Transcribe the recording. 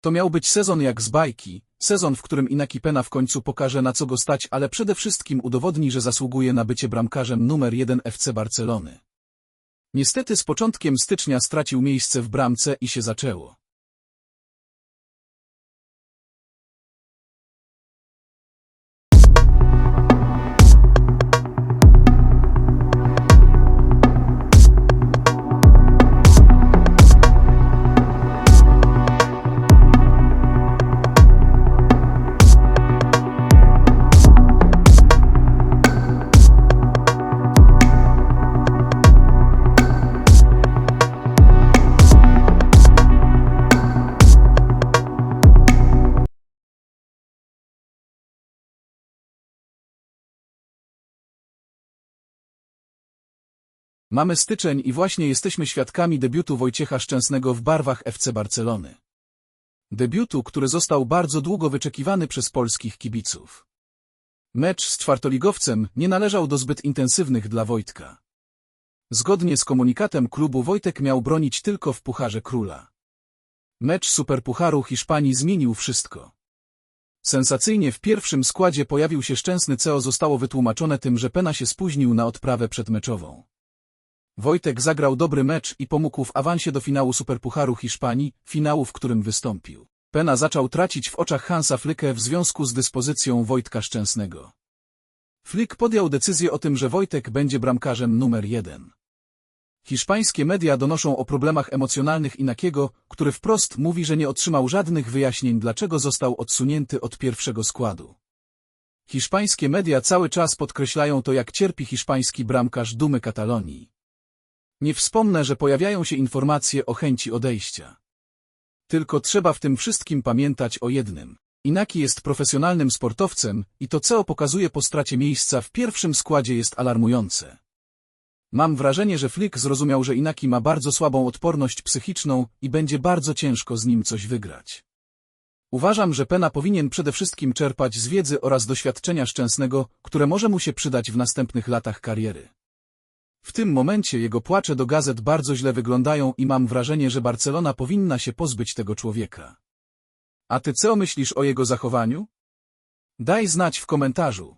To miał być sezon jak z bajki, sezon, w którym Inaki Pena w końcu pokaże na co go stać, ale przede wszystkim udowodni, że zasługuje na bycie bramkarzem numer jeden FC Barcelony. Niestety z początkiem stycznia stracił miejsce w bramce i się zaczęło. Mamy styczeń i właśnie jesteśmy świadkami debiutu Wojciecha Szczęsnego w barwach FC Barcelony. Debiutu, który został bardzo długo wyczekiwany przez polskich kibiców. Mecz z czwartoligowcem nie należał do zbyt intensywnych dla Wojtka. Zgodnie z komunikatem klubu Wojtek miał bronić tylko w Pucharze Króla. Mecz Superpucharu Hiszpanii zmienił wszystko. Sensacyjnie w pierwszym składzie pojawił się szczęsny CEO zostało wytłumaczone tym, że Pena się spóźnił na odprawę przedmeczową. Wojtek zagrał dobry mecz i pomógł w awansie do finału Superpucharu Hiszpanii, finału w którym wystąpił. Pena zaczął tracić w oczach Hansa Flickę w związku z dyspozycją Wojtka Szczęsnego. Flick podjął decyzję o tym, że Wojtek będzie bramkarzem numer jeden. Hiszpańskie media donoszą o problemach emocjonalnych Inakiego, który wprost mówi, że nie otrzymał żadnych wyjaśnień, dlaczego został odsunięty od pierwszego składu. Hiszpańskie media cały czas podkreślają to, jak cierpi hiszpański bramkarz dumy Katalonii. Nie wspomnę, że pojawiają się informacje o chęci odejścia. Tylko trzeba w tym wszystkim pamiętać o jednym. Inaki jest profesjonalnym sportowcem i to co pokazuje po stracie miejsca w pierwszym składzie jest alarmujące. Mam wrażenie, że Flick zrozumiał, że Inaki ma bardzo słabą odporność psychiczną i będzie bardzo ciężko z nim coś wygrać. Uważam, że Pena powinien przede wszystkim czerpać z wiedzy oraz doświadczenia szczęsnego, które może mu się przydać w następnych latach kariery. W tym momencie jego płacze do gazet bardzo źle wyglądają i mam wrażenie, że Barcelona powinna się pozbyć tego człowieka. A ty co myślisz o jego zachowaniu? Daj znać w komentarzu.